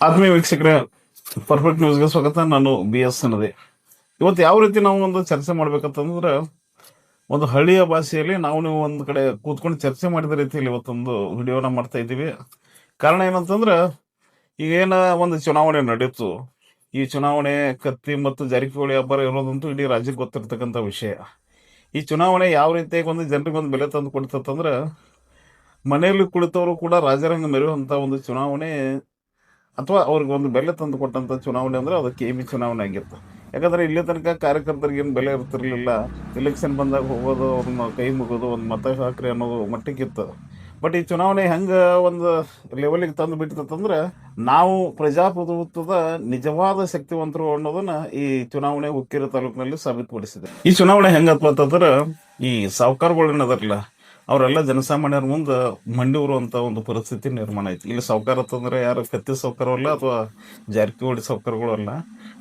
ಆತ್ಮೀಯ ವೀಕ್ಷಕರೇ ಪರ್ಫೆಕ್ಟ್ ನ್ಯೂಸ್ಗೆ ಸ್ವಾಗತ. ನಾನು ಬಿ ಎಸ್ ಅನ್ನದೆ. ಇವತ್ತು ಯಾವ ರೀತಿ ನಾವು ಒಂದು ಚರ್ಚೆ ಮಾಡ್ಬೇಕಂತಂದ್ರೆ, ಒಂದು ಹಳ್ಳಿಯ ಭಾಷೆಯಲ್ಲಿ ನಾವು ನೀವು ಒಂದು ಕಡೆ ಕೂತ್ಕೊಂಡು ಚರ್ಚೆ ಮಾಡಿದ ರೀತಿಯಲ್ಲಿ ಇವತ್ತೊಂದು ವಿಡಿಯೋನ ಮಾಡ್ತಾ ಇದ್ದೀವಿ. ಕಾರಣ ಏನಂತಂದ್ರೆ, ಈಗ ಏನ ಒಂದು ಚುನಾವಣೆ ನಡೀತು. ಈ ಚುನಾವಣೆ ಕತ್ತಿ ಮತ್ತು ಜಾರಕಿಹೊಳಿ ಅಬ್ಬರ ಇರೋದಂತೂ ಇಡೀ ರಾಜ್ಯಕ್ಕೆ ಗೊತ್ತಿರ್ತಕ್ಕಂಥ ವಿಷಯ. ಈ ಚುನಾವಣೆ ಯಾವ ರೀತಿಯಾಗಿ ಒಂದು ಜನರಿಗೆ ಒಂದು ಬೆಲೆ ತಂದು ಕೊಡ್ತಂದ್ರೆ ಮನೆಯಲ್ಲಿ ಕುಳಿತವರು ಕೂಡ ರಾಜರಂಗ ಮೆರೆಯುವಂಥ ಒಂದು ಚುನಾವಣೆ ಅಥವಾ ಅವ್ರಿಗೆ ಒಂದು ಬೆಲೆ ತಂದು ಕೊಟ್ಟಂತ ಚುನಾವಣೆ ಅಂದ್ರೆ ಅದು ಕೆ ಬಿ ಚುನಾವಣೆ ಆಗಿತ್ತು ಯಾಕಂದ್ರೆ ಇಲ್ಲಿ ತನಕ ಕಾರ್ಯಕರ್ತರಿಗೆ ಏನು ಬೆಲೆ ಇರ್ತಿರ್ಲಿಲ್ಲ. ಎಲೆಕ್ಷನ್ ಬಂದಾಗ ಹೋಗೋದು, ಅವ್ರನ್ನ ಕೈ ಮುಗೋದು ಒಂದು ಮತ ಹಾಕ್ರಿ ಅನ್ನೋದು ಮಟ್ಟಕ್ಕಿತ್ತು ಬಟ್ ಈ ಚುನಾವಣೆ ಹೆಂಗ ಒಂದು ಲೆವೆಲಿಗೆ ತಂದು ಬಿಟ್ಟಿತ್ತಂದ್ರೆ ನಾವು ಪ್ರಜಾಪ್ರಭುತ್ವದ ನಿಜವಾದ ಶಕ್ತಿವಂತರು ಅನ್ನೋದನ್ನ ಈ ಚುನಾವಣೆ ಉಕ್ಕೇರಿ ತಾಲೂಕಿನಲ್ಲಿ ಸಾಬೀತುಪಡಿಸಿದೆ. ಈ ಚುನಾವಣೆ ಹೆಂಗಪ್ಪ ಅಂತಂದ್ರೆ ಈ ಸಾಹುಕಾರಗಳು ಏನದಾರಲ್ಲ ಅವರೆಲ್ಲ ಜನಸಾಮಾನ್ಯರ ಮುಂದೆ ಮಂಡಿ ಅಂತ ಒಂದು ಪರಿಸ್ಥಿತಿ ನಿರ್ಮಾಣ ಐತಿ ಇಲ್ಲಿ ಸಾವುಕಾರ ಅಂತಂದ್ರೆ ಯಾರು ಕತ್ತಿ ಸಾವುಕಾರವಲ್ಲ ಅಥವಾ ಜಾರಕಿಹೊಳಿ ಸಾವುಕಾರಗಳು ಅಲ್ಲ.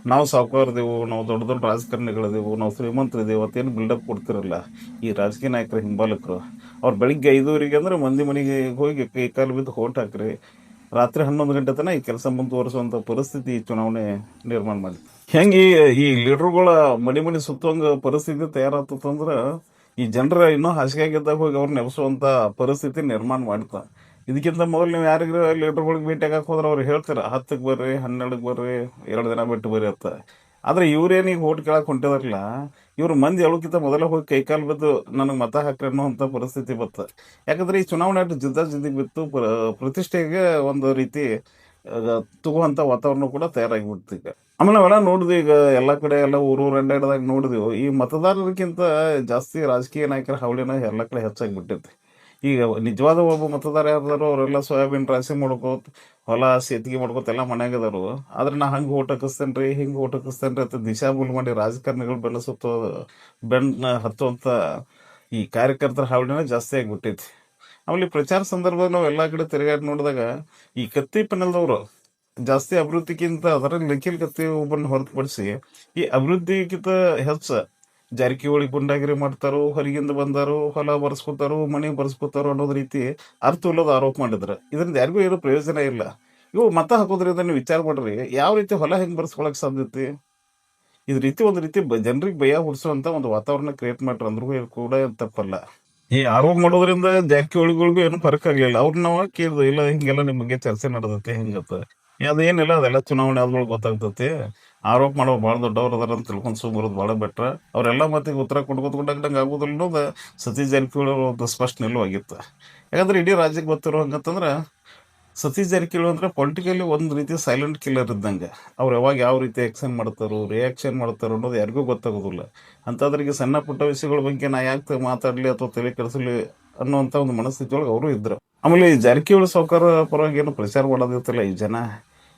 ನಾವು ಸಾವುಕಾರದೇವು ನಾವು ದೊಡ್ಡ ದೊಡ್ಡ ರಾಜಕಾರಣಿಗಳಿದೆವು ನಾವು ಶ್ರೀಮಂತರಿದ್ದೇವೆ ಅತ್ತೇನು ಬಿಲ್ಡಪ್ ಕೊಡ್ತಿರಲ್ಲ. ಈ ರಾಜಕೀಯ ನಾಯಕರ ಹಿಂಬಾಲಕರು. ಅವ್ರು ಬೆಳಿಗ್ಗೆ ಐದೂವರೆಗೆ ಅಂದ್ರೆ ಮಂದಿ ಮನೆಗೆ ಹೋಗಿ ಕೈ ಕಾಲು ಬಿದ್ದು ಹೋಟ್ ಹಾಕ್ರಿ. ರಾತ್ರಿ ಹನ್ನೊಂದು ಗಂಟೆ ತನಕ ಈ ಕೆಲಸ ಮುಂದುವರಿಸುವಂಥ ಪರಿಸ್ಥಿತಿ ಚುನಾವಣೆ ನಿರ್ಮಾಣ ಮಾಡಿತ್ತು. ಹೆಂಗೆ ಈ- ಲೀಡ್ರುಗಳ ಮನೆ ಮನೆ ಸುತ್ತುವಂಗ ಪರಿಸ್ಥಿತಿ ತಯಾರಾತಂದ್ರ ಈ ಜನರ ಇನ್ನೂ ಹಾಸಿಗೆಯಾಗಿದ್ದಾಗ ಹೋಗಿ ಅವ್ರನ್ನ ನೆಲೆಸುವಂತ ಪರಿಸ್ಥಿತಿ ನಿರ್ಮಾಣ ಮಾಡ್ತಾ ಇದಕ್ಕಿಂತ ಮೊದಲು ನೀವು ಯಾರಿಗೂ ಲೀಡ್ರ್ಗಳಿಗೆ ಭೇಟಿ ಆಗಕ್ಕೆ ಹೋದ್ರೆ ಅವ್ರು ಹೇಳ್ತಾರೆ ಹತ್ತಕ್ಕೆ ಬರ್ರಿ ಹನ್ನೆರಡಕ್ಕೆ ಬರ್ರಿ, ಎರಡು ದಿನ ಬಿಟ್ಟು ಬರ್ರಿ ಅಂತ. ಆದ್ರೆ ಇವ್ರೇನು ಈಗ ಓಟ್ ಕೇಳಕ್ಕೆ ಹೊಂಟಿದಾರಲ್ಲ ಇವ್ರು ಮಂದಿ ಹೇಳೋಕ್ಕಿಂತ ಮೊದಲೇ ಹೋಗಿ ಕೈಕಾಲು ಬಿದ್ದು ನನಗೆ ಮತ ಹಾಕ್ರಿ ಅನ್ನೋಂಥ ಪರಿಸ್ಥಿತಿ ಬತ್ತ ಯಾಕಂದ್ರೆ ಈ ಚುನಾವಣೆ ಅಷ್ಟು ಜಿದ್ದ ಜಿದ್ದಿಗೆ ಬಿತ್ತು. ಪ್ರ, ಪ್ರತಿಷ್ಠೆಗೆ ಒಂದು ರೀತಿ ಆಗ ತಗುವಂತ ವಾತಾವರಣ ಕೂಡ ತಯಾರಾಗಿಬಿಡ್ತು ಈಗ ಆಮೇಲೆ ನಾವೆಲ್ಲ ನೋಡಿದ್ವಿ ಈಗ ಎಲ್ಲ ಕಡೆ ಎಲ್ಲ ಊರೂರು ಅಡ್ಡಾಡ್ದಾಗ ನೋಡಿದ್ವಿ. ಈ ಮತದಾರರಿಗಿಂತ ಜಾಸ್ತಿ ರಾಜಕೀಯ ನಾಯಕರ ಹಾವಳಿನ ಎಲ್ಲ ಕಡೆ ಹೆಚ್ಚಾಗಿ ಈಗ ನಿಜವಾದ ಒಬ್ಬ ಮತದಾರ ಯಾರ್ದಾರು ಅವರೆಲ್ಲ ಸೋಯಾಬೀನ್ ರಾಶಿ ಮಾಡ್ಕೋತ, ಹೊಲ ಸೇತಿಗೆ ಮಾಡ್ಕೋತ ಎಲ್ಲ ಮನ್ಯಾಗ ಅದಾರು ಆದ್ರೆ ನಾ ಹಂಗೆ ಓಟ್ ಹಾಕಿಸ್ತೇನ್ರಿ, ಹಿಂಗೆ ಓಟ್ ಅಥವಾ ಅಂತ ಮೂಲ ಮಾಡಿ ರಾಜಕಾರಣಿಗಳು ಸುತ್ತೋದು ಬೆನ್ನ ಹತ್ತುವಂಥ ಈ ಕಾರ್ಯಕರ್ತರ ಹಾವಳಿನ ಜಾಸ್ತಿ ಆಗಿಬಿಟ್ಟೈತಿ ಆಮೇಲೆ ಪ್ರಚಾರ ಸಂದರ್ಭದಲ್ಲಿ ನಾವು ಎಲ್ಲಾ ಕಡೆ ತಿರುಗಾಟ ನೋಡಿದಾಗ ಈ ಕತ್ತಿ ಪೆನಲ್ದವರು ಜಾಸ್ತಿ ಅಭಿವೃದ್ಧಿಗಿಂತ ಅದರಲ್ಲಿ ನಿಖಿಲ್ ಕತ್ತಿ ಒಬ್ಬರನ್ನ ಹೊರತುಪಡಿಸಿ ಈ ಅಭಿವೃದ್ಧಿಗಿಂತ ಹೆಚ್ಚ ಜಾರಕಿಹೊಳಿ ಗುಂಡಾಗಿರಿ ಮಾಡ್ತಾರೋ, ಹೊರಗಿಂದ ಬಂದಾರು, ಹೊಲ ಬರ್ಸ್ಕೊತಾರೋ, ಮನೆ ಬರ್ಸ್ಕೊತಾರೋ ಅನ್ನೋದ್ ರೀತಿ ಅರ್ಥ ಇಲ್ಲದ ಆರೋಪ ಮಾಡಿದ್ರು. ಇದರಿಂದ ಯಾರಿಗೂ ಏನು ಪ್ರಯೋಜನ ಇಲ್ಲ. ಇವು ಮತ ಹಾಕೋದ್ರಿಂದ ನೀವು ವಿಚಾರ ಮಾಡ್ರಿ, ಯಾವ ರೀತಿ ಹೊಲ ಹೆಂಗೆ ಬರ್ಸ್ಕೊಳಕ್ ಸಾಧ್ಯತೆ ಇದ್ ರೀತಿ ಒಂದು ರೀತಿ ಜನರಿಗೆ ಭಯ ಹುಡ್ಸುವಂತ ಒಂದು ವಾತಾವರಣ ಕ್ರಿಯೇಟ್ ಮಾಡ್ರಿ ಅಂದ್ರೂ ಕೂಡ ತಪ್ಪಲ್ಲ. ಈ ಆರೋಪ ಮಾಡೋದ್ರಿಂದ ಜಾರಕಿಹೊಳಿಗಳಿಗೂ ಏನು ಫರಕ್ ಆಗ್ಲಿಲ್ಲ. ಅವ್ರನ್ನ ನಾವು ಕೇಳಿದ್ವು ಇಲ್ಲ, ಹಿಂಗೆಲ್ಲ ನಿಮ್ ಬಗ್ಗೆ ಚರ್ಚೆ ನಡೆದೈತೆ ಹಿಂಗತ್ತ ಅದೇನಿಲ್ಲ ಅದೆಲ್ಲ ಚುನಾವಣೆ ಆದ್ಮೇಲೆ ಗೊತ್ತಾಗ್ತತಿ. ಆರೋಪ ಮಾಡೋ ಭಾಳ ದೊಡ್ಡವ್ರು ಅದಾರ ಅಂತ ತಿಳ್ಕೊಂಡು ಸುಮ್ಮರೋದು ಭಾಳ ಬೆಟ್ರ. ಅವರೆಲ್ಲ ಮತ್ತೆ ಉತ್ತರ ಕೊಡ್ಕೊತ್ಕೊಂಡಂಗೆ ಆಗೋದಿಲ್ಲ ಅನ್ನೋದು ಸತೀಶ್ ಜಾರಕಿಹೊಳಿ ಅವ್ರ ಒಂದು ಸ್ಪಷ್ಟ ನಿಲುವಾಗಿತ್ತು. ಯಾಕಂದ್ರೆ ಇಡೀ ರಾಜ್ಯಕ್ಕೆ ಗೊತ್ತಿರೋ ಹಂಗಂತಂದ್ರೆ ಸತೀಶ್ ಜಾರಕಿಹೊಳಿ ಅಂದರೆ ಪೊಲಿಟಿಕಲಿ ಒಂದು ರೀತಿ ಸೈಲೆಂಟ್ ಕಿಲ್ಲರ್ ಇದ್ದಂಗೆ. ಅವ್ರು ಯಾವಾಗ ಯಾವ ರೀತಿ ಆ್ಯಕ್ಷನ್ ಮಾಡ್ತಾರೋ ರಿಯಾಕ್ಷನ್ ಮಾಡ್ತಾರೋ ಅನ್ನೋದು ಯಾರಿಗೂ ಗೊತ್ತಾಗೋದಿಲ್ಲ. ಅಂಥದ್ರಿಗೆ ಸಣ್ಣ ಪುಟ್ಟ ವಿಷಯಗಳ ಬಗ್ಗೆ ನಾ ಯಾಕೆ ಮಾತಾಡಲಿ ಅಥವಾ ತಲೆ ಕೆಡಿಸಲಿ ಅನ್ನುವಂಥ ಒಂದು ಮನಸ್ಥಿತಿ ಒಳಗೆ ಅವರು ಇದ್ದರು ಆಮೇಲೆ ಈ ಜಾರಕಿಹೊಳಿ ಸಾವುಕಾರ ಪರವಾಗಿ ಏನು ಪ್ರಚಾರ ಮಾಡೋದಿರ್ತಲ್ಲ ಈ ಜನ?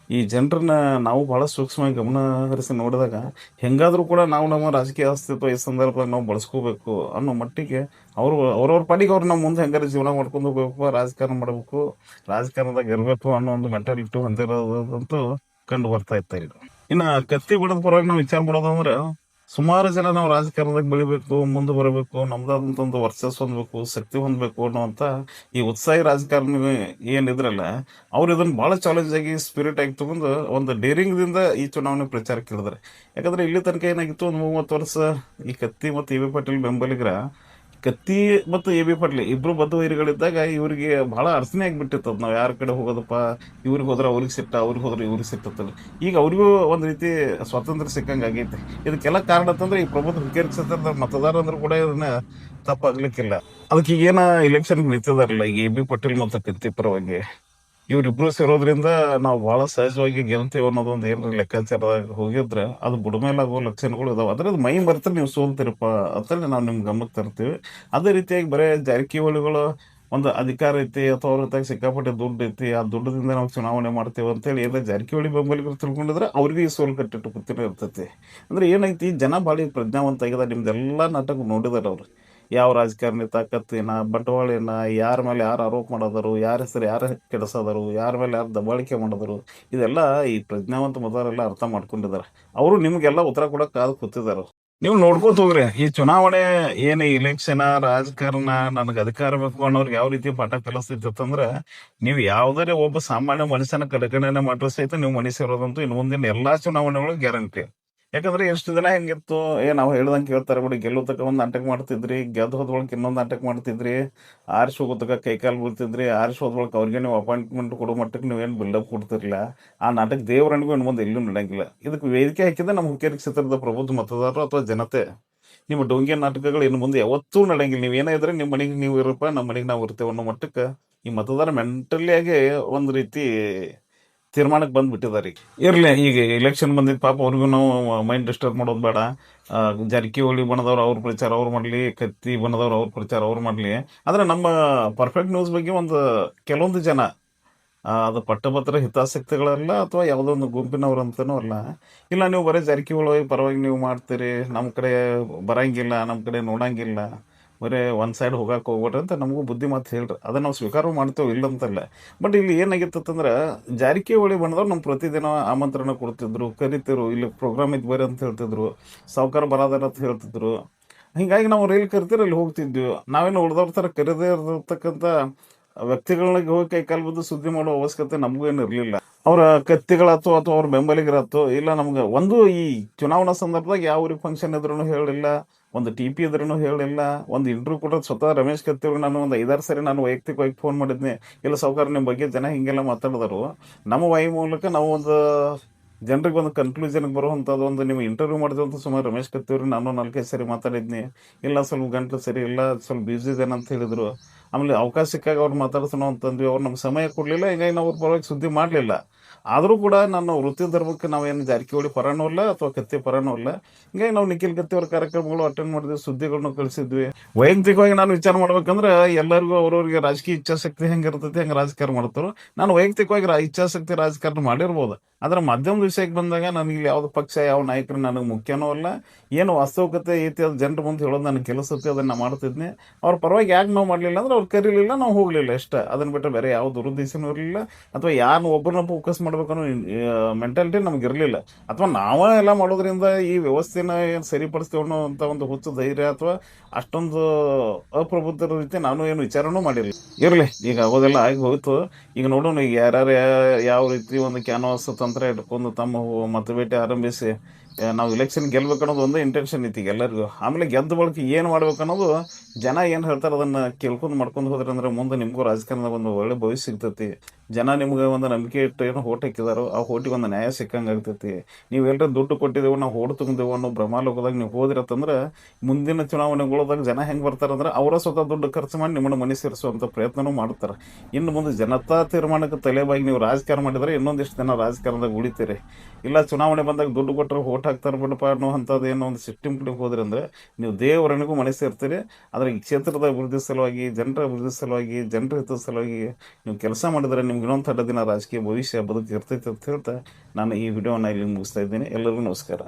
ಈ ಜನರನ್ನ ನಾವು ಬಹಳ ಸೂಕ್ಷ್ಮವಾಗಿ ಗಮನ ಹರಿಸಿ ನೋಡಿದಾಗ ಹೆಂಗಾದರೂ ಕೂಡ ನಾವು ನಮ್ಮ ರಾಜಕೀಯ ಅಸ್ತಿತ್ವ ಈ ಸಂದರ್ಭದಲ್ಲಿ ನಾವು ಬಳಸ್ಕೋಬೇಕು ಅನ್ನೋ ಮಟ್ಟಿಗೆ ಅವರು ಅವ್ರವ್ರ ಪಾಲಿಗೆ ಅವ್ರು ನಮ್ಮ ಮುಂದೆ ಹೆಂಗಾರ ಜೀವನ ಮಾಡ್ಕೊಂಡು ಹೋಗ್ಬೇಕು, ರಾಜಕಾರಣ ಮಾಡಬೇಕು, ರಾಜಕಾರಣದಾಗ ಇರಬೇಕು ಅನ್ನೋ ಒಂದು ಮೆಂಟಾಲಿಟಿ ಹೊಂದಿರೋದಂತೂ ಕಂಡು ಬರ್ತಾ ಇತ್ತು ಇನ್ನ ಕತ್ತಿ ಬಿಡದ ಪರವಾಗಿ ನಾವು ವಿಚಾರ ಮಾಡೋದಂದ್ರೆ ಸುಮಾರು ಜನ ನಾವು ರಾಜಕಾರಣದಾಗ ಬೆಳಿಬೇಕು, ಮುಂದೆ ಬರಬೇಕು, ನಮ್ದಾದಂತ ಒಂದು ವರ್ಚಸ್ ಹೊಂದಬೇಕು, ಶಕ್ತಿ ಹೊಂದಬೇಕು ಅನ್ನುವಂಥ ಈ ಉತ್ಸಾಹಿ ರಾಜಕಾರಣಿ ಏನಿದ್ರಲ್ಲ ಅವ್ರು ಇದನ್ನು ಬಹಳ ಚಾಲೆಂಜ್ ಆಗಿ ಸ್ಪಿರಿಟ್ ಆಗಿ ತಗೊಂಡು ಒಂದು ಡೇರಿಂಗ್ದಿಂದ ಈ ಚುನಾವಣೆ ಪ್ರಚಾರಕ್ಕೆ ಇಳಿದ್ರೆ ಯಾಕಂದ್ರೆ ಇಲ್ಲಿ ತನಕ ಏನಾಗಿತ್ತು, ಒಂದು ಮೂವತ್ತು ವರ್ಷ ಈ ಕತ್ತಿ ಮತ್ತು ಇ ವಿ ಪಾಟೀಲ್ ಬೆಂಬಲಿಗರ ಕತ್ತಿ ಮತ್ತು ಎ ಬಿ ಪಾಟೀಲ್, ಇಬ್ರು ಬದ್ಧ ವೈರಿಗಳಿದ್ದಾಗ ಇವರಿಗೆ ಬಹಳ ಅರ್ಚನೆ ಆಗಿಬಿಟ್ಟಿತ್ತು. ನಾವು ಯಾರ ಕಡೆ ಹೋಗೋದಪ್ಪ? ಇವ್ರಿಗೆ ಹೋದ್ರೆ ಅವ್ರಿಗೆ ಸಿಟ್ಟ, ಅವ್ರಿಗೆ ಹೋದ್ರೆ ಇವ್ರಿಗೆ ಸಿಟ್ಟತ್ತಲ್ಲ ಈಗ ಅವ್ರಿಗೂ ಒಂದು ರೀತಿ ಸ್ವಾತಂತ್ರ್ಯ ಸಿಕ್ಕಂಗೆ ಆಗೈತೆ. ಇದಕ್ಕೆಲ್ಲ ಕಾರಣ ಅಂತಂದ್ರೆ ಈ ಪ್ರಬುದ್ಧ ಹುಕ್ಕೇರಿ ಕ್ಷೇತ್ರದ ಮತದಾರ ಅಂದ್ರೂ ಕೂಡ ಇದನ್ನ ತಪ್ಪಾಗ್ಲಿಕ್ಕಿಲ್ಲ. ಅದಕ್ಕೆ ಈಗೇನ ಇಲೆಕ್ಷನ್ ನಿಂತಿದಾರಲ್ಲ ಈಗ ಎ ಬಿ ಪಾಟೀಲ್ ಮತ್ತು ಕತ್ತಿ ಪರವಾಗಿ. ಇವ್ರಿಬ್ರು ಸೇರೋದ್ರಿಂದ ನಾವು ಬಹಳ ಸಹಜವಾಗಿ ಗೆಲ್ತೇವೆ ಅನ್ನೋದು ಒಂದು ಏನಾರ ಲೆಕ್ಕಾಚಾರದಾಗ ಹೋಗಿದ್ರೆ ಅದು ಬುಡಮೇಲಾಗೋ ಲಕ್ಷಣಗಳು ಇದಾವೆ. ಅದ್ರ ಮೈ ಬರ್ತಾರೆ ನೀವು ಸೋಲ್ತಿರಪ್ಪ ಅಂತೇಳಿ ನಾವು ನಿಮ್ಗೆ ಗಮನಕ್ಕೆ ತರ್ತೀವಿ. ಅದೇ ರೀತಿಯಾಗಿ ಬರೇ ಜಾರಕಿಹೊಳಿಗಳು ಒಂದು ಅಧಿಕಾರ ಐತಿ ಅಥವಾ ಅವ್ರ ಹತ್ತಾಗ ಸಿಕ್ಕಾಪಟ್ಟೆ ದುಡ್ಡು ಐತಿ, ಆ ದುಡ್ಡದಿಂದ ನಾವು ಚುನಾವಣೆ ಮಾಡ್ತೇವೆ ಅಂತೇಳಿ ಎಲ್ಲ ಜಾರಕಿಹೊಳಿ ಬೆಂಬಲಿಗರು ತಿಳ್ಕೊಂಡಿದ್ರೆ ಅವ್ರಿಗೆ ಈ ಸೋಲು ಕಟ್ಟಿಟ್ಟು ಕೂತಿರೋ ಇರ್ತೈತಿ. ಅಂದ್ರೆ ಏನೈತಿ ಜನ ಭಾಳ ಪ್ರಜ್ಞಾವಂತ ಆಗಿದೆ ನಿಮ್ದೆಲ್ಲ ನಾಟಕ ನೋಡಿದಾರೆ ಅವ್ರು. ಯಾವ ರಾಜಕಾರಣಿ ತಾಕತ್ತೇನ ಬಂಡವಾಳ ಏನ ಯಾರ ಮೇಲೆ ಯಾರು ಆರೋಪ ಮಾಡೋದರು, ಯಾರ ಹೆಸರು ಯಾರು ಕೆಡಿಸೋದರು, ಯಾರ ಮೇಲೆ ಯಾರು ದಬ್ಬಾಳಿಕೆ ಮಾಡಿದ್ರು, ಇದೆಲ್ಲ ಈ ಪ್ರಜ್ಞಾವಂತ ಮತದಾರರೆಲ್ಲ ಅರ್ಥ ಮಾಡ್ಕೊಂಡಿದ್ದಾರೆ. ಅವರು ನಿಮಗೆಲ್ಲ ಉತ್ತರ ಕೊಡೋಕೆ ಕಾದು ಕೂತಿದ್ದಾರೆ. ನೀವು ನೋಡ್ಕೋತ ಹೋಗ್ರಿ. ಈ ಚುನಾವಣೆ ಏನು ಇಲೆಕ್ಷನ್ ರಾಜಕಾರಣ, ನನಗೆ ಅಧಿಕಾರ ಬೇಕು ಅನ್ನೋರ್ಗೆ ಯಾವ ರೀತಿ ಪಾಠ ಕಲಿಸ್ತಿತ್ತಂದ್ರೆ ನೀವು ಯಾವ್ದಾರೆ ಒಬ್ಬ ಸಾಮಾನ್ಯ ಮನುಷ್ಯನ ಕಡೆಗಣೆ ಮಾಡಿದ್ರೆ ಸಹಿತ ನೀವು ಮನುಷ್ಯರೋದಂತೂ ಇನ್ನು ಮುಂದಿನ ಎಲ್ಲಾ ಚುನಾವಣೆಗಳು ಗ್ಯಾರಂಟಿ. ಯಾಕಂದ್ರೆ ಎಷ್ಟು ದಿನ ಹೆಂಗಿತ್ತು, ಏ, ನಾವು ಹೇಳ್ದಂಗೆ ಕೇಳ್ತಾರೆ ಬಿಡಿ ಗೆಲ್ಲೋ ತಕ ಒಂದು ನಾಟಕ ಮಾಡ್ತಿದ್ರಿ, ಗೆದ್ದು ಹೋದೊಳಕ್ಕೆ ಇನ್ನೊಂದು ನಾಟಕ ಮಾಡ್ತಿದ್ರಿ, ಆರ್ಸ್ ಹೋಗೋತಕ ಕೈಕಾಲು ಬೀಳ್ತಿದ್ರಿ, ಆರ್ಸ್ ಹೋದೊಳಕ್ಕೆ ಅವ್ರಿಗೆ ನೀವು ಅಪಾಯಿಂಟ್ಮೆಂಟ್ ಕೊಡೋ ಮಟ್ಟಕ್ಕೆ ನೀವೇನು ಬಿಲ್ಡಪ್ ಕೊಡ್ತಿರ್ಲಿಲ್ಲ. ಆ ನಾಟಕ ದೇವರನಿಗೂ ಇನ್ನು ಮುಂದೆ ಎಲ್ಲೂ ನಡೆಯಂಗಿಲ್ಲ. ಇದಕ್ಕೆ ವೇದಿಕೆ ಹಾಕಿದ್ರೆ ನಮ್ಮ ಹುಕ್ಕೇರಿ ಕ್ಷೇತ್ರದ ಪ್ರಬುದ್ಧ ಮತದಾರರು ಅಥವಾ ಜನತೆ, ನಿಮ್ಮ ಡೊಂಗೆ ನಾಟಕಗಳು ಇನ್ನು ಮುಂದೆ ಯಾವತ್ತೂ ನಡೆಯಂಗಿಲ್ಲ. ನೀವು ಏನೇ ಇದ್ರೆ ನಿಮ್ಮ ಮನೆಗೆ ನೀವು ಇರಪ್ಪ, ನಮ್ಮ ಮನೆಗೆ ನಾವು ಇರ್ತೇವೆ ಅನ್ನೋ ಮಟ್ಟಕ್ಕೆ ಈ ಮತದಾರ ಮೆಂಟಲಿ ಆಗಿ ಒಂದು ರೀತಿ ತೀರ್ಮಾನಕ್ಕೆ ಬಂದ್ಬಿಟ್ಟಿದ್ದಾರೆ ಇರಲಿ, ಈಗ ಎಲೆಕ್ಷನ್ ಬಂದಿದ್ದು ಪಾಪ ಅವ್ರಿಗೂ ನಾವು ಮೈಂಡ್ ಡಿಸ್ಟರ್ಬ್ ಮಾಡೋದು ಬೇಡ. ಜಾರಕಿಹೊಳಿ ಬಣದವ್ರು ಅವ್ರ ಪ್ರಚಾರ ಅವ್ರು ಮಾಡಲಿ, ಕತ್ತಿ ಬಣದವ್ರು ಅವ್ರ ಪ್ರಚಾರ ಅವ್ರು ಮಾಡಲಿ. ಆದರೆ ನಮ್ಮ ಪರ್ಫೆಕ್ಟ್ ನ್ಯೂಸ್ ಬಗ್ಗೆ ಒಂದು ಕೆಲವೊಂದು ಜನ ಅದು ಪಟ್ಟಭದ್ರ ಹಿತಾಸಕ್ತಿಗಳಲ್ಲ ಅಥವಾ ಯಾವುದೋ ಒಂದು ಗುಂಪಿನವ್ರು ಅಂತನೂ ಅಲ್ಲ. ಇಲ್ಲ, ನೀವು ಬರೀ ಜಾರಕಿಹೊಳಿ ಪರವಾಗಿ ನೀವು ಮಾಡ್ತೀರಿ ನಮ್ಮ ಕಡೆ ಬರಂಗಿಲ್ಲ ನಮ್ಮ ಕಡೆ ನೋಡಂಗಿಲ್ಲ. ಬರೀ ಒಂದು ಸೈಡ್ ಹೋಗಕ್ಕೆ ಹೋಗ್ಬೇಡ್ರಿ ಅಂತ ನಮಗೂ ಬುದ್ಧಿ ಮಾತು ಹೇಳ್ರಿ. ಅದನ್ನ ನಾವು ಸ್ವೀಕಾರ ಮಾಡ್ತೇವೆ ಇಲ್ಲ. ಅಂತಲ್ಲ ಬಟ್ ಇಲ್ಲಿ ಏನಾಗಿತ್ತಂದ್ರೆ ಜಾರಕಿಹೊಳಿ ಬಂದವ್ರು ನಮ್ಮ ಪ್ರತಿದಿನ ಆಮಂತ್ರಣ ಕೊಡ್ತಿದ್ರು ಕರಿತಿರು ಇಲ್ಲಿ ಪ್ರೋಗ್ರಾಮ್ ಇದ್ದು ಬರ್ರಿ ಅಂತ ಹೇಳ್ತಿದ್ರು, ಸಾವುಕಾರ ಬರೋದಾರ ಅಂತ ಹೇಳ್ತಿದ್ರು. ಹೀಗಾಗಿ ನಾವು ರೈಲ್ ಕರಿತೀರ, ಅಲ್ಲಿ ಹೋಗ್ತಿದ್ವಿ. ನಾವೇನು ಉಳ್ದವ್ರ ಥರ ಕರೆದೇ ಇರತಕ್ಕಂಥ ವ್ಯಕ್ತಿಗಳಿಗೆ ಹೋಗಿ ಕೈ ಕಾಲು ಬಿದ್ದು ಸುದ್ದಿ ಮಾಡೋ ಅವಶ್ಯಕತೆ ನಮಗೂ ಏನು ಇರಲಿಲ್ಲ. ಅವರ ಕತ್ತಿಗಳಾಯ್ತು ಅಥವಾ ಅವ್ರ ಬೆಂಬಲಿಗರಾಯ್ತು, ಇಲ್ಲ ನಮ್ಗೆ ಒಂದು ಈ ಚುನಾವಣಾ ಸಂದರ್ಭದಾಗ ಯಾವ ಊರಿಗೆ ಫಂಕ್ಷನ್ ಇದ್ರೂ ಹೇಳಿಲ್ಲ. ಒಂದು ಟಿ ಪಿ ಇದ್ರೂ ಹೇಳಿಲ್ಲ ಒಂದು ಇಂಟರ್ವ್ಯೂ ಕೂಡ ಸ್ವತಃ ರಮೇಶ್ ಕತ್ತಿಯವ್ರಿಗೆ ನಾನು ಒಂದು ಐದಾರು ಸರಿ ನಾನು ವೈಯಕ್ತಿಕವಾಗಿ ಫೋನ್ ಮಾಡಿದ್ನಿ. ಇಲ್ಲ ಸಾವುಕಾರ ನಿಮ್ಮ ಬಗ್ಗೆ ಜನ ಹಿಂಗೆಲ್ಲ ಮಾತಾಡಿದರು. ನಮ್ಮ ವಾಯು ಮೂಲಕ ನಾವು ಒಂದು ಜನರಿಗೆ ಒಂದು ಕನ್ಕ್ಲೂಷನ್ಗೆ ಬರುವಂಥದ್ದು ಒಂದು ನೀವು ಇಂಟರ್ವ್ಯೂ ಮಾಡಿದಂತ ಸುಮಾರು ರಮೇಶ್ ಕತ್ತಿಯವ್ರಿಗೆ ನಾನು ನಾಲ್ಕೈದು ಸರಿ ಮಾತಾಡಿದ್ನಿ. ಇಲ್ಲ ಸ್ವಲ್ಪ ಗಂಟ್ಲು ಸರಿ ಇಲ್ಲ, ಸ್ವಲ್ಪ ಬ್ಯೂಸಿ ಇದೇನೆ ಅಂತ ಹೇಳಿದರು. ಆಮೇಲೆ ಅವಕಾಶ ಸಿಕ್ಕಾಗ ಅವ್ರು ಮಾತಾಡ್ಸೋಣ ಅಂತಂದ್ವಿ ಅವ್ರು ನಮ್ಗೆ ಸಮಯ ಕೊಡಲಿಲ್ಲ, ಹೀಗಾಗಿ ನಾವು ಅವ್ರ ಪರವಾಗಿ ಸುದ್ದಿ ಮಾಡಲಿಲ್ಲ. ಆದರೂ ಕೂಡ ನನ್ನ ವೃತ್ತಿ ಧರ್ಮಕ್ಕೆ ನಾವೇನು ಜಾರಕಿಹೊಳಿ ಪರನೂ ಇಲ್ಲ ಅಥವಾ ಕತ್ತೆ ಪರನೂ ಇಲ್ಲ. ಹಿಂಗಾಗಿ ನಾವು ನಿಖಿಲ್ ಕತ್ತಿ ಅವ್ರ ಕಾರ್ಯಕ್ರಮಗಳು ಅಟೆಂಡ್ ಮಾಡಿದ್ವಿ ಸುದ್ದಿಗಳನ್ನು ಕಳಿಸಿದ್ವಿ. ವೈಯಕ್ತಿಕವಾಗಿ ನಾನು ವಿಚಾರ ಮಾಡ್ಬೇಕಂದ್ರೆ ಎಲ್ಲರಿಗೂ ಅವ್ರವ್ರಿಗೆ ರಾಜಕೀಯ ಇಚ್ಛಾಶಕ್ತಿ ಹೆಂಗೆ ಇರ್ತೈತಿ ಹೆಂಗೆ ರಾಜಕಾರಣ ಮಾಡ್ತಾರೋ, ನಾನು ವೈಯಕ್ತಿಕವಾಗಿ ರಾ- ಇಚ್ಛಾಶಕ್ತಿ ರಾಜಕಾರಣ ಮಾಡಿರ್ಬೋದು. ಆದ್ರೆ ಮಧ್ಯಮ ವಿಷಯಕ್ಕೆ ಬಂದಾಗ ನನಗೆ ಯಾವ್ದು ಪಕ್ಷ, ಯಾವ ನಾಯಕರು ನನಗೆ ಮುಖ್ಯನೂ ಅಲ್ಲ. ಏನು ವಾಸ್ತವಿಕತೆ ಐತಿ ಅದು ಜನರ ಮುಂದೆ ಹೇಳೋದು ನನಗೆ ಕೆಲಸತ್ತೆ ಅದನ್ನು ಮಾಡ್ತಿದ್ನಿ. ಅವ್ರ ಪರವಾಗಿ ಯಾಕೆ ನಾವು ಮಾಡಲಿಲ್ಲ ಅಂದ್ರೆ ಅವ್ರು ಕರೀಲಿಲ್ಲ, ನಾವು ಹೋಗಲಿಲ್ಲ ಅಷ್ಟೇ. ಅದನ್ನ ಬಿಟ್ಟರೆ ಬೇರೆ ಯಾವ ದುರುದ್ದೇಶನೂ ಇರಲಿಲ್ಲ. ಅಥವಾ ಯಾರು ಒಬ್ಬರನ್ನ ಫೋಕಸ್ ಮಾಡ್ಬೇಕನ್ನೋ ಮೆಂಟಾಲಿಟಿ ನಮ್ಗೆ ಇರಲಿಲ್ಲ. ಅಥವಾ ನಾವೇ ಎಲ್ಲ ಮಾಡೋದ್ರಿಂದ ಈ ವ್ಯವಸ್ಥೆನ ಏನು ಸರಿಪಡಿಸ್ತೇವೆ ಅನ್ನೋ ಅಂತ ಒಂದು ಹುಚ್ಚು ಧೈರ್ಯ ಅಥವಾ ಅಷ್ಟೊಂದು ಅಪ್ರಬುದ್ಧರ ರೀತಿ ನಾನು ಏನು ವಿಚಾರನೂ ಮಾಡಿರಲಿಲ್ಲ. ಇರಲಿ, ಈಗ ಆಗೋದೆಲ್ಲ ಆಗಿ ಹೋಯ್ತು. ಈಗ ನೋಡೋಣ ಈಗ ಯಾರ್ಯಾರು ಯಾವ ರೀತಿ ಒಂದು ಕ್ಯಾನ್ವಾಸ್ ತಂತ್ರ ಇಟ್ಕೊಂಡು ತಮ್ಮ ಮತಭೇಟೆ ಆರಂಭಿಸಿ ನಾವು ಇಲೆಕ್ಷನ್ ಗೆಲ್ಬೇಕು ಅನ್ನೋದು ಒಂದು ಇಂಟೆನ್ಷನ್ ಐತಿ ಎಲ್ಲರಿಗೂ. ಆಮೇಲೆ ಗೆದ್ದ ಬಳಿಕ ಏನು ಮಾಡ್ಬೇಕು ಅನ್ನೋದು ಜನ ಏನು ಹೇಳ್ತಾರೆ ಅದನ್ನು ಕೇಳ್ಕೊಂಡು ಮಾಡ್ಕೊಂಡು ಹೋದ್ರೆ ಅಂದ್ರೆ ಮುಂದೆ ನಿಮಗೂ ರಾಜಕಾರಣದ ಒಂದು ಒಳ್ಳೆ ಭವಿಷ್ಯ ಸಿಗ್ತೈತಿ. ಜನ ನಿಮ್ಗೆ ಒಂದು ನಂಬಿಕೆ ಇಟ್ಟು ಏನೋ ಓಟ್ ಹಾಕಿದಾರೋ, ಆ ಹೋಟಿಗೆ ಒಂದು ನ್ಯಾಯ ಸಿಕ್ಕಂಗೆ ಆಗ್ತೈತಿ. ನೀವು ಎಲ್ಲರೂ ದುಡ್ಡು ಕೊಟ್ಟಿದ್ದೇವೆ, ನಾವು ಹೋಟ್ ತುಂಬಿದೆವು ಅನ್ನೋ ಭ್ರಮಾಲೋಕದಾಗ ನೀವು ಹೋದಿರತ್ತಂದ್ರೆ, ಮುಂದಿನ ಚುನಾವಣೆಗಳದಾಗ ಜನ ಹೆಂಗೆ ಬರ್ತಾರಂದ್ರೆ, ಅವರ ಸ್ವತಃ ದುಡ್ಡು ಖರ್ಚು ಮಾಡಿ ನಿಮ್ಮನ್ನು ಮನೆ ಸೇರಿಸುವಂಥ ಪ್ರಯತ್ನವೂ ಮಾಡ್ತಾರೆ. ಇನ್ನು ಮುಂದೆ ಜನತಾ ತೀರ್ಮಾನಕ್ಕೆ ತಲೆಬಾಗಿ ನೀವು ರಾಜಕಾರಣ ಮಾಡಿದರೆ ಇನ್ನೊಂದಿಷ್ಟು ಜನ ರಾಜಕಾರಣದಾಗ ಉಳಿತೀರಿ. ಇಲ್ಲ ಚುನಾವಣೆ ಬಂದಾಗ ದುಡ್ಡು ಕೊಟ್ಟರೆ ಓಟ್ ಹಾಕ್ತಾರೆ ಬಿಡಪ್ಪ ಅನ್ನೋ ಅಂಥದ್ದು ಏನೋ ಒಂದು ಸಿಸ್ಟಮ್ ಕಡೆಗೆ ಹೋದ್ರಿ ಅಂದರೆ, ನೀವು ದೇವರನಿಗೂ ಮನೆ ಸೇರ್ತೀರಿ. ಆದರೆ ಈ ಕ್ಷೇತ್ರದ ಅಭಿವೃದ್ಧಿ ಸಲುವಾಗಿ, ಜನರ ಅಭಿವೃದ್ಧಿ ಸಲುವಾಗಿ, ಜನರ ಹಿತದ ಸಲುವಾಗಿ ನೀವು ಕೆಲಸ ಮಾಡಿದರೆ ನಿಮ್ಗೆ ಇನ್ನೊಂದು ಥರ ದಿನ ರಾಜಕೀಯ ಭವಿಷ್ಯ ಬದುಕು ಇರ್ತೈತೆ ಅಂತ ಹೇಳ್ತಾ ನಾನು ಈ ವಿಡಿಯೋನ ಇಲ್ಲಿ ಮುಗಿಸ್ತಾ ಇದ್ದೀನಿ. ಎಲ್ಲರಿಗೂ ನಮಸ್ಕಾರ.